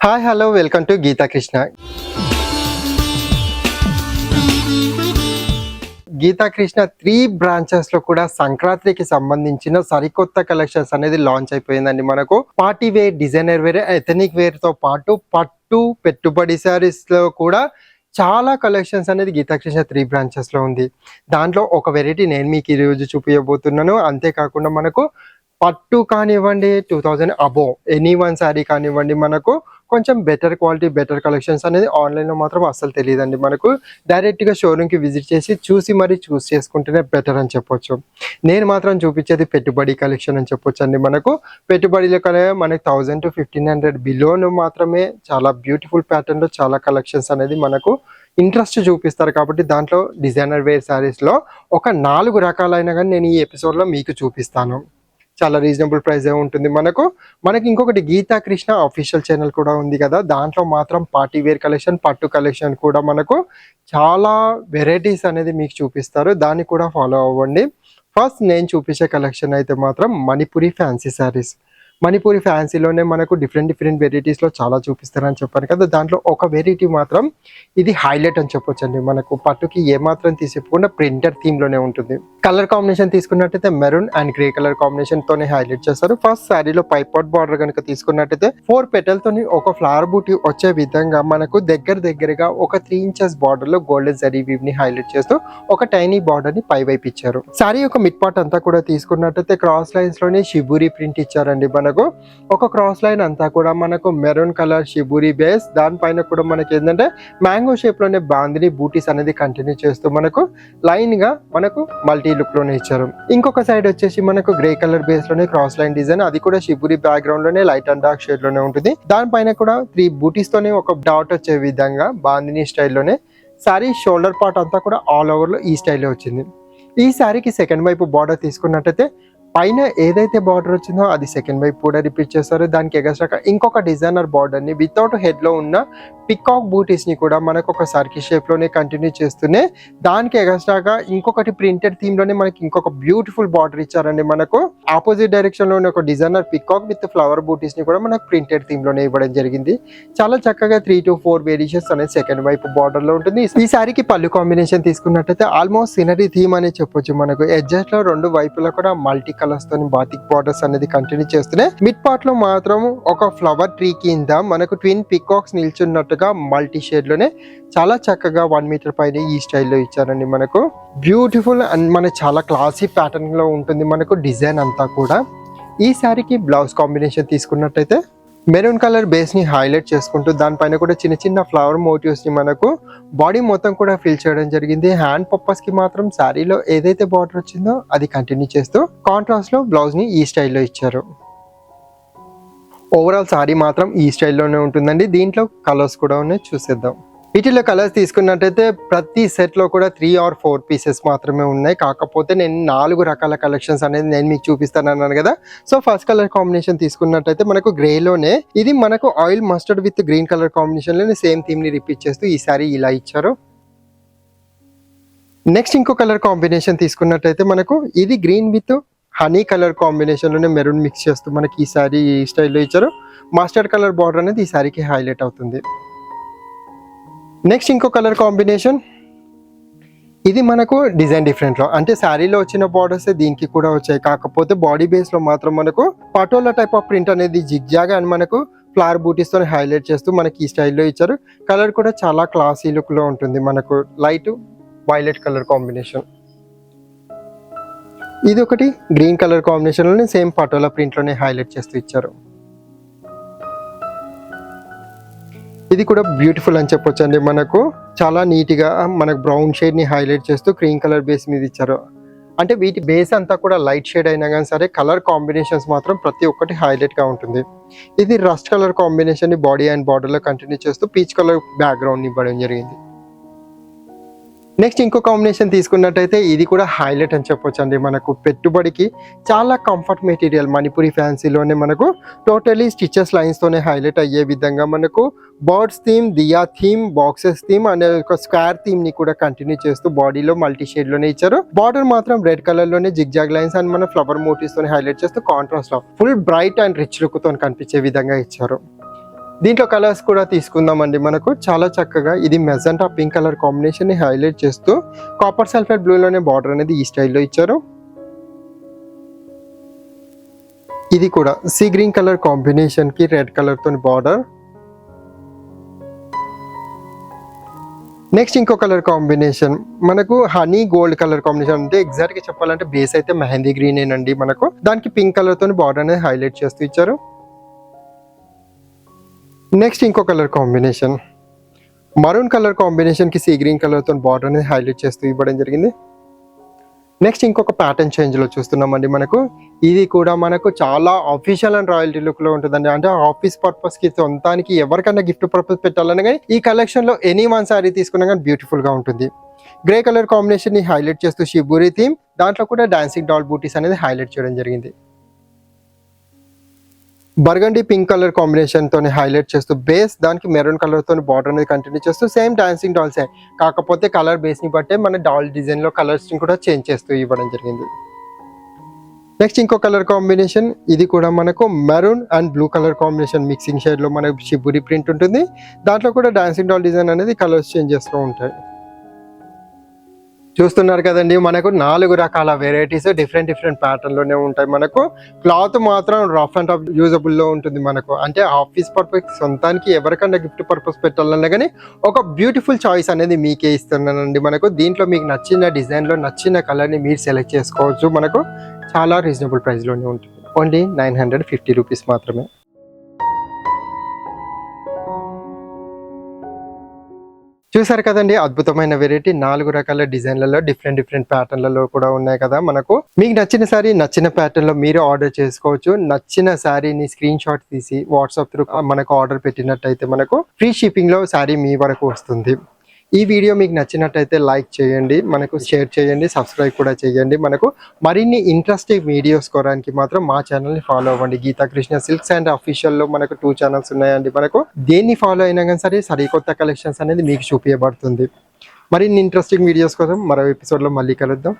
Hi hello welcome to Geetha Krishna Geetha Krishna three బ్రాంచెస్లో కూడా సంక్రాంతికి సంబంధించిన సరికొత్త కలెక్షన్స్ అనేది లాంచ్ అయిపోయిందండి మనకు. Party wear designer wear ethnic వేర్తో పాటు పట్టు పెట్టుబడి శారీస్లో కూడా చాలా కలెక్షన్స్ అనేది గీతాకృష్ణ త్రీ బ్రాంచెస్లో ఉంది. దాంట్లో ఒక వెరైటీ నేను మీకు ఈ రోజు చూపించబోతున్నాను అంతేకాకుండా మనకు పట్టు కానివ్వండి two thousand above any one sari కానివ్వండి మనకు కొంచెం బెటర్ క్వాలిటీ బెటర్ కలెక్షన్స్ అనేది ఆన్లైన్లో మాత్రం అస్సలు తెలియదండి మనకు. డైరెక్ట్గా షోరూమ్కి విజిట్ చేసి చూసి మరీ చూస్ చేసుకుంటేనే బెటర్ అని చెప్పొచ్చు. నేను మాత్రం చూపించేది పెట్టుబడి కలెక్షన్ అని చెప్పొచ్చు అండి మనకు. పెట్టుబడిలో కనే మనకు థౌజండ్ టు ఫిఫ్టీన్ హండ్రెడ్ బిలోను మాత్రమే చాలా బ్యూటిఫుల్ ప్యాటర్న్లో చాలా కలెక్షన్స్ అనేది మనకు ఇంట్రెస్ట్ చూపిస్తారు కాబట్టి దాంట్లో డిజైనర్ వేర్ శారీస్లో ఒక నాలుగు రకాలైన కానీ నేను ఈ ఎపిసోడ్లో మీకు చూపిస్తాను. చాలా రీజనబుల్ ప్రైజే ఉంటుంది. మనకు మనకి ఇంకొకటి గీతా కృష్ణ అఫీషియల్ ఛానల్ కూడా ఉంది కదా. దాంట్లో మాత్రం పార్టీ వేర్ కలెక్షన్ పట్టు కలెక్షన్ కూడా మనకు చాలా వెరైటీస్ అనేది మీకు చూపిస్తారు. దాన్ని కూడా ఫాలో అవ్వండి. ఫస్ట్ నేను చూపించే కలెక్షన్ అయితే మాత్రం మణిపురి ఫ్యాన్సీ శారీస్ మణిపూరి ఫ్యాన్సీలోనే మనకు డిఫరెంట్ డిఫరెంట్ వెరైటీస్లో చాలా చూపిస్తారని చెప్పాను కదా. దాంట్లో ఒక వెరైటీ మాత్రం ఇది హైలైట్ అని చెప్పొచ్చు అండి మనకు పట్టుకి ఏమాత్రం తీసిపోకుండా ప్రింటర్ థీమ్లోనే ఉంటుంది. కలర్ కాంబినేషన్ తీసుకున్నట్టయితే maroon and grey colour combination తోనే హైలైట్ చేస్తారు. ఫస్ట్ శారీలో పైపాట్ బార్డర్ కనుక తీసుకున్నట్టయితే ఫోర్ పెటల్ తోని ఒక ఫ్లవర్ బూటీ వచ్చే విధంగా మనకు దగ్గర దగ్గరగా ఒక త్రీ ఇంచెస్ బార్డర్లో గోల్డెన్ జరీ వీవ్ని హైలైట్ చేస్తూ ఒక టైనీ బార్డర్ని పై వైపు ఇచ్చారు. శారీ యొక్క మిడ్ పార్ట్ అంతా కూడా తీసుకున్నట్టయితే క్రాస్ లైన్స్లోనే షిబూరి ప్రింట్ ఇచ్చారండి. మనకు ఒక క్రాస్ లైన్ అంతా కూడా మనకు మెరూన్ కలర్ షిబూరి బేస్ దానిపైన కూడా మనకి ఏంటంటే మ్యాంగో షేప్లోనే బాందిని బూటీస్ అనేది కంటిన్యూ చేస్తూ మనకు లైన్గా మనకు మల్టీ లుక్లోనే ఇచ్చారు. ఇంకొక సైడ్ వచ్చేసి మనకు గ్రే కలర్ బేస్లోనే క్రాస్ లైన్ డిజైన్ అది కూడా షిబురి బ్యాక్గ్రౌండ్లోనే లైట్ అండ్ డార్క్ షేడ్లోనే ఉంటుంది. దానిపైన కూడా త్రీ బూటీస్ తోనే ఒక డాట్ వచ్చే విధంగా బాందిని స్టైల్లోనే సారీ షోల్డర్ పార్ట్ అంతా కూడా ఆల్ ఓవర్లో ఈ స్టైల్లో వచ్చింది. ఈ శారీకి సెకండ్ వైపు బార్డర్ తీసుకున్నట్టయితే పైన ఏదైతే బార్డర్ వచ్చిందో అది సెకండ్ వైపు కూడా రిపీట్ చేస్తారు. దానికి ఎగస్ట్రాగా ఇంకొక డిజైనర్ బార్డర్ని వితౌట్ హెడ్లో ఉన్న పికాక్ బూటీస్ని కూడా మనకు ఒక సర్కిల్ షేప్లోనే కంటిన్యూ చేస్తూనే దానికి ఎగస్ట్రాగా ఇంకొకటి ప్రింటెడ్ థీమ్లోనే మనకి ఇంకొక బ్యూటిఫుల్ బార్డర్ ఇచ్చారండి మనకు. ఆపోజిట్ డైరెక్షన్ ఉన్న ఒక డిజైనర్ పికాక్ విత్ ఫ్లవర్ బూటీస్ని కూడా మనకు ప్రింటెడ్ థీమ్లోనే ఇవ్వడం జరిగింది. చాలా చక్కగా త్రీ టు ఫోర్ వేరియేషన్స్ అనేది సెకండ్ వైపు బార్డర్లో ఉంటుంది. ఈ శారీకి పళ్ళు కాంబినేషన్ తీసుకున్నట్టయితే ఆల్మోస్ట్ సినరీ థీమ్ అనే చెప్పొచ్చు మనకు. ఎడ్జెస్లో రెండు వైపులా కూడా మల్టీ కలర్స్తో బాతిక్ బార్డర్స్ అనేది కంటిన్యూ చేస్తున్నాయి మిడ్ పార్ట్లో మాత్రం ఒక ఫ్లవర్ ట్రీ కింద మనకు ట్విన్ పికాక్స్ నిల్చున్నట్టుగా మల్టీ షేడ్లోనే చాలా చక్కగా వన్ మీటర్ పైన ఈ స్టైల్లో ఇచ్చారండి మనకు. బ్యూటిఫుల్ అండ్ మన చాలా క్లాసీ ప్యాటర్న్లో ఉంటుంది మనకు డిజైన్ అంతా కూడా. ఈ శారీకి బ్లౌజ్ కాంబినేషన్ తీసుకున్నట్టయితే మెరూన్ కలర్ బేస్ని హైలైట్ చేసుకుంటూ దానిపైన కూడా చిన్న చిన్న ఫ్లవర్ మోటివ్స్ని మనకు బాడీ మొత్తం కూడా ఫిల్ చేయడం జరిగింది. హ్యాండ్ పర్పస్కి మాత్రం శారీలో ఏదైతే బార్డర్ వచ్చిందో అది కంటిన్యూ చేస్తూ కాంట్రాస్ట్లో బ్లౌజ్ని ఈ స్టైల్లో ఇచ్చారు. ఓవరాల్ శారీ మాత్రం ఈ స్టైల్లోనే ఉంటుందండి. దీంట్లో కలర్స్ కూడా ఉన్నాయి. చూసేద్దాం. వీటిలో కలర్స్ తీసుకున్నట్టయితే ప్రతి సెట్లో కూడా త్రీ ఆర్ ఫోర్ పీసెస్ మాత్రమే ఉన్నాయి. కాకపోతే నేను నాలుగు రకాల కలెక్షన్స్ అనేది నేను మీకు చూపిస్తాను అన్నాను కదా. సో ఫస్ట్ కలర్ కాంబినేషన్ తీసుకున్నట్టయితే మనకు గ్రే లోనే ఇది మనకు oil mustard with green colour కాంబినేషన్లోనే same థీమ్ని రిపీట్ చేస్తూ ఈసారి ఇలా ఇచ్చారు. నెక్స్ట్ ఇంకో కలర్ కాంబినేషన్ తీసుకున్నట్టయితే మనకు ఇది గ్రీన్ విత్ హనీ కలర్ కాంబినేషన్లోనే మెరూన్ మిక్స్ చేస్తూ మనకి ఈ సారీ ఈ స్టైల్లో ఇచ్చారు. మాస్టర్డ్ కలర్ బార్డర్ అనేది ఈ సారీకి హైలైట్ అవుతుంది. నెక్స్ట్ ఇంకో కలర్ కాంబినేషన్ ఇది మనకు డిజైన్ డిఫరెంట్లో అంటే శారీలో వచ్చిన బార్డర్స్ దీనికి కూడా వచ్చాయి. కాకపోతే బాడీ బేస్లో మాత్రం మనకు పటోలా టైప్ ఆఫ్ ప్రింట్ అనేది జిగ్జాగ్ అని మనకు ఫ్లవర్ బూటీస్తో హైలైట్ చేస్తూ మనకి ఈ స్టైల్లో ఇచ్చారు. కలర్ కూడా చాలా క్లాసీ లుక్లో ఉంటుంది మనకు లైట్ వైలెట్ కలర్ కాంబినేషన్ ఇది ఒకటి గ్రీన్ కలర్ కాంబినేషన్లోనే సేమ్ పటోలా ప్రింట్లోనే హైలైట్ చేస్తూ ఇచ్చారు. ఇది కూడా బ్యూటిఫుల్ అని చెప్పొచ్చు అండి మనకు. చాలా నీట్గా మనకు బ్రౌన్ షేడ్ని హైలైట్ చేస్తూ క్రీమ్ కలర్ బేస్ మీద ఇచ్చారు. అంటే వీటి బేస్ అంతా కూడా లైట్ షేడ్ అయినా కానీ సరే కలర్ కాంబినేషన్స్ మాత్రం ప్రతి ఒక్కటి హైలైట్గా ఉంటుంది. ఇది రస్ట్ కలర్ కాంబినేషన్ని బాడీ అండ్ బార్డర్లో కంటిన్యూ చేస్తూ పీచ్ కలర్ బ్యాక్గ్రౌండ్ని ఇవ్వడం జరిగింది. నెక్స్ట్ ఇంకో కాంబినేషన్ తీసుకున్నట్టయితే ఇది కూడా హైలైట్ అని చెప్పొచ్చు అండి మనకు. పెట్టుబడికి చాలా కంఫర్ట్ మెటీరియల్ మణిపురి ఫ్యాన్సీలోనే మనకు టోటలీ స్టిచెస్ లైన్స్ తోనే హైలైట్ అయ్యే విధంగా మనకు birds theme diya theme boxes theme అనే ఒక స్క్వేర్ థీమ్ని కూడా కంటిన్యూ చేస్తూ బాడీలో మల్టీ షేడ్లోనే ఇచ్చారు. బార్డర్ మాత్రం రెడ్ కలర్లోనే జిగ్జాగ్ లైన్స్ అండ్ మన ఫ్లవర్ మోటివ్స్తో హైలైట్ చేస్తూ కాంట్రాస్ట్లో ఫుల్ బ్రైట్ అండ్ రిచ్ లుక్తో కనిపించే విధంగా ఇచ్చారు. దీంట్లో కలర్స్ కూడా తీసుకుందామండి. మనకు చాలా చక్కగా ఇది మెజంటా పింక్ కలర్ కాంబినేషన్ని హైలైట్ చేస్తూ కాపర్ సల్ఫేట్ బ్లూలోనే బార్డర్ అనేది ఈ స్టైల్లో ఇచ్చారు. ఇది కూడా సీ గ్రీన్ కలర్ కాంబినేషన్కి రెడ్ కలర్తో బార్డర్ నెక్స్ట్ ఇంకో కలర్ కాంబినేషన్ మనకు హనీ గోల్డ్ కలర్ కాంబినేషన్ అంటే ఎగ్జాక్ట్గా చెప్పాలంటే బేస్ అయితే మెహందీ గ్రీన్ ఏనండి మనకు. దానికి పింక్ కలర్ తోని బార్డర్ అనేది హైలైట్ చేస్తూ ఇచ్చారు. నెక్స్ట్ ఇంకో కలర్ కాంబినేషన్ మరూన్ కలర్ కాంబినేషన్కి సీ గ్రీన్ కలర్తో బార్డర్ అనేది హైలైట్ చేస్తూ ఇవ్వడం జరిగింది. నెక్స్ట్ ఇంకొక ప్యాటర్న్ చేంజ్లో చూస్తున్నామండి మనకు. ఇది కూడా మనకు చాలా అఫీషియల్ అండ్ రాయల్టీ లుక్లో ఉంటుందండి. అంటే ఆఫీస్ పర్పస్కి సొంతానికి ఎవరికైనా గిఫ్ట్ పర్పస్ పెట్టాలన్నా కానీ ఈ కలెక్షన్లో ఎనీ వన్ శారీ తీసుకున్నా కానీ బ్యూటిఫుల్గా ఉంటుంది. గ్రే కలర్ కాంబినేషన్ని హైలైట్ చేస్తూ షిబూరి థీమ్ దాంట్లో కూడా డాన్సింగ్ డాల్ బూటీస్ అనేది హైలైట్ చేయడం జరిగింది. బర్గండి పింక్ కలర్ కాంబినేషన్ తోని హైలైట్ చేస్తూ బేస్ దానికి మెరూన్ కలర్ తోని బార్డర్ అనేది కంటిన్యూ చేస్తూ సేమ్ డాన్సింగ్ డాల్సే కాకపోతే కలర్ బేస్ని బట్టే మన డాల్ డిజైన్లో కలర్స్ని కూడా చేంజ్ చేస్తూ ఇవ్వడం జరిగింది. నెక్స్ట్ ఇంకో కలర్ కాంబినేషన్ ఇది కూడా మనకు maroon and blue colour combination mixing షేడ్లో మనకు షిబురి ప్రింట్ ఉంటుంది. దాంట్లో కూడా డాన్సింగ్ డాల్ డిజైన్ అనేది కలర్స్ చేంజ్ చేస్తూ ఉంటాయి. చూస్తున్నారు కదండి మనకు నాలుగు రకాల వెరైటీస్ డిఫరెంట్ డిఫరెంట్ ప్యాటర్న్లోనే ఉంటాయి. మనకు క్లాత్ మాత్రం రఫ్ అండ్ టఫ్ యూజబుల్లో ఉంటుంది మనకు. అంటే ఆఫీస్ పర్పస్ సొంతానికి ఎవరికన్నా గిఫ్ట్ పర్పస్ పెట్టాలన్నా కానీ ఒక బ్యూటిఫుల్ చాయిస్ అనేది మీకే ఇస్తున్నానండి. మనకు దీంట్లో మీకు నచ్చిన డిజైన్లో నచ్చిన కలర్ని మీరు సెలెక్ట్ చేసుకోవచ్చు. మనకు చాలా రీజనబుల్ ప్రైస్లోనే ఉంటుంది. Only nine hundred fifty rupees మాత్రమే. చూసారు కదండి అద్భుతమైన వెరైటీ నాలుగు రకాల డిజైన్లలో డిఫరెంట్ డిఫరెంట్ ప్యాటర్న్లలో కూడా ఉన్నాయి కదా మనకు. మీకు నచ్చిన సారీ నచ్చిన ప్యాటర్న్లో మీరు ఆర్డర్ చేసుకోవచ్చు. నచ్చిన శారీని స్క్రీన్ షాట్ తీసి వాట్సాప్ త్రూ మనకు ఆర్డర్ పెట్టినట్టయితే మనకు ఫ్రీ షిప్పింగ్లో శారీ మీ వరకు వస్తుంది. ఈ వీడియో మీకు నచ్చినట్టయితే లైక్ చేయండి మనకు షేర్ చేయండి సబ్స్క్రైబ్ కూడా చేయండి. మనకు మరిన్ని ఇంట్రెస్టింగ్ వీడియోస్ కోరడానికి మాత్రం మా ఛానల్ని ఫాలో అవ్వండి. గీతా కృష్ణ సిల్క్స్ అండ్ అఫీషియల్లో మనకు టూ ఛానల్స్ ఉన్నాయండి. మనకు దేన్ని ఫాలో అయినా కానీ సరే సరికొత్త కలెక్షన్స్ అనేది మీకు చూపించబడుతుంది మరిన్ని ఇంట్రెస్టింగ్ వీడియోస్ కోసం మరో ఎపిసోడ్లో మళ్ళీ కలుద్దాం.